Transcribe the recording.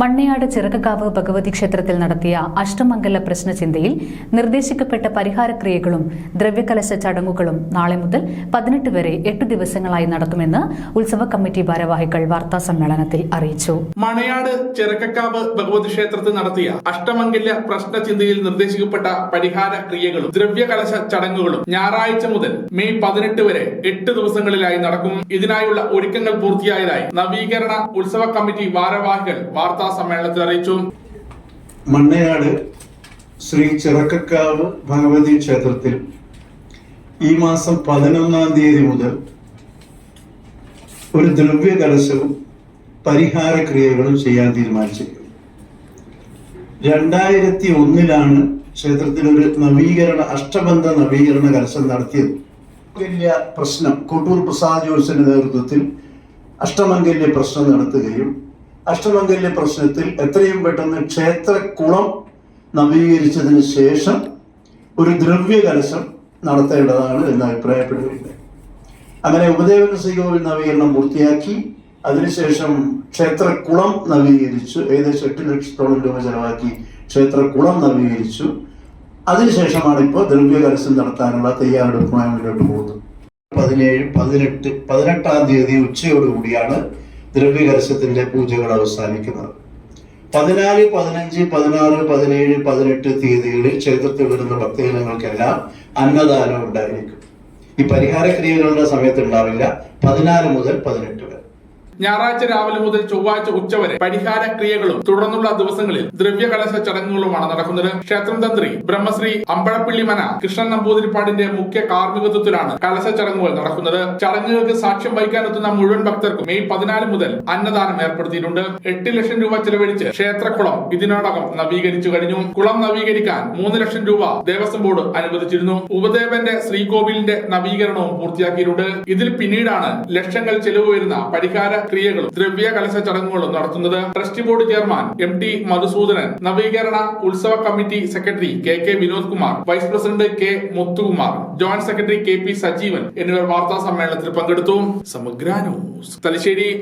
മണ്ണയാട് ചിറക്കക്കാവ് ഭഗവതി ക്ഷേത്രത്തിൽ നടത്തിയ അഷ്ടമംഗല പ്രശ്നചിന്തയിൽ നിർദ്ദേശിക്കപ്പെട്ട പരിഹാരക്രിയകളും ദ്രവ്യകലശ ചടങ്ങുകളും നാളെ മുതൽ പതിനെട്ട് വരെ എട്ട് ദിവസങ്ങളായി നടത്തുമെന്ന് ഉത്സവ കമ്മിറ്റി ഭാരവാഹികൾ വാർത്താ സമ്മേളനത്തിൽ അറിയിച്ചു. മണയാട് ചിറക്കക്കാവ് ഭഗവതി ക്ഷേത്രത്തിൽ നടത്തിയ അഷ്ടമംഗല്യ പ്രശ്നചിന്തയിൽ നിർദ്ദേശിക്കപ്പെട്ട പരിഹാര ക്രിയകളും ദ്രവ്യകലശ ചടങ്ങുകളും ഞായറാഴ്ച മുതൽ മെയ് പതിനെട്ട് വരെ എട്ട് ദിവസങ്ങളിലായി നടക്കും. ഇതിനായുള്ള ഒരുക്കങ്ങൾ പൂർത്തിയായതായി നവീകരണ ഉത്സവ കമ്മിറ്റി ഭാരവാഹികൾ വാർത്താ സമ്മേളനത്തിൽ അറിയിച്ചു. മണ്ണയാട് ശ്രീ ചിറക്കക്കാവ് ഭഗവതി ക്ഷേത്രത്തിൽ ഈ മാസം പതിനൊന്നാം തീയതി മുതൽ ഒരു ദ്രവ്യ കലശവും പരിഹാര ക്രിയകളും ചെയ്യാൻ തീരുമാനിച്ചിരിക്കുന്നു. രണ്ടായിരത്തി ഒന്നിലാണ് ക്ഷേത്രത്തിൽ ഒരു നവീകരണ അഷ്ടബന്ധ നവീകരണ കലശം നടത്തിയത്. വലിയ പ്രശ്നം കോട്ടൂർ പ്രസാദ് ജോസിന്റെ നേതൃത്വത്തിൽ അഷ്ടമംഗല്യ പ്രശ്നം നടത്തുകയും അഷ്ടമംഗല്യ പ്രശ്നത്തിൽ എത്രയും പെട്ടെന്ന് ക്ഷേത്രക്കുളം നവീകരിച്ചതിന് ശേഷം ഒരു ദ്രവ്യ കലശം നടത്തേണ്ടതാണ് എന്ന് അഭിപ്രായപ്പെടുകയുണ്ട് അങ്ങനെ ഉപദേവന ശ്രീകോവിൽ നവീകരണം പൂർത്തിയാക്കി അതിനുശേഷം ക്ഷേത്രക്കുളം നവീകരിച്ചു. ഏകദേശം എട്ട് ലക്ഷത്തോളം രൂപ ചെലവാക്കി ക്ഷേത്രക്കുളം നവീകരിച്ചു. അതിനുശേഷമാണ് ഇപ്പോൾ ദ്രവ്യ കലശം നടത്താനുള്ള തയ്യാറെടുപ്പുമായി മുന്നോട്ട് പോകുന്നത്. പതിനേഴ് പതിനെട്ട് പതിനെട്ടാം തീയതി ഉച്ചയോടുകൂടിയാണ് ദ്രവ്യകലശത്തിന്റെ പൂജകൾ അവസാനിക്കുന്നത്. പതിനാല് പതിനഞ്ച് പതിനാറ് പതിനേഴ് പതിനെട്ട് തീയതികളിൽ ക്ഷേത്രത്തിൽ വരുന്ന ഭക്തജനങ്ങൾക്കെല്ലാം അന്നദാനം ഉണ്ടായിരിക്കും. ഈ പരിഹാര ക്രിയകളുടെ സമയത്ത് ഉണ്ടാവില്ല. പതിനാല് മുതൽ പതിനെട്ട് വരെ. ഞായറാഴ്ച രാവിലെ മുതൽ ചൊവ്വാഴ്ച ഉച്ചവരെ പരിഹാര ക്രിയകളും തുടർന്നുള്ള ദിവസങ്ങളിൽ ദ്രവ്യകലശ ചടങ്ങുകളുമാണ് നടക്കുന്നത്. ക്ഷേത്രം തന്ത്രി ബ്രഹ്മശ്രീ അമ്പഴപ്പിള്ളി മന കൃഷ്ണൻ നമ്പൂതിരിപ്പാടിന്റെ മുഖ്യ കാർമ്മികത്വത്തിലാണ് കലശ ചടങ്ങുകൾ നടക്കുന്നത്. ചടങ്ങുകൾക്ക് സാക്ഷ്യം വഹിക്കാനെത്തുന്ന മുഴുവൻ ഭക്തർക്കും മെയ് പതിനാല് മുതൽ അന്നദാനം ഏർപ്പെടുത്തിയിട്ടുണ്ട്. എട്ട് ലക്ഷം രൂപ ചെലവഴിച്ച് ക്ഷേത്രക്കുളം ഇതിനോടകം നവീകരിച്ചു കഴിഞ്ഞു. കുളം നവീകരിക്കാൻ മൂന്ന് ലക്ഷം രൂപ ദേവസ്വം ബോർഡ് അനുവദിച്ചിരുന്നു. ഉപദേവന്റെ ശ്രീകോവിലിന്റെ നവീകരണവും പൂർത്തിയാക്കിയിട്ടുണ്ട്. ഇതിൽ പിന്നീടാണ് ലക്ഷങ്ങൾ ചെലവ് വരുന്ന പരിഹാര ക്രിയകളും ദ്രവ്യ കലശ ചടങ്ങുകളും നടത്തുന്നത് trustee board chairman M T Madhusoodanan നവീകരണ ഉത്സവ committee secretary K K Vinod Kumar vice president K Muthukumar joint secretary K P Sajeevan എന്നിവർ വാർത്താ സമ്മേളനത്തിൽ പങ്കെടുത്തു. സമഗ്ര ന്യൂസ്. തലശ്ശേരി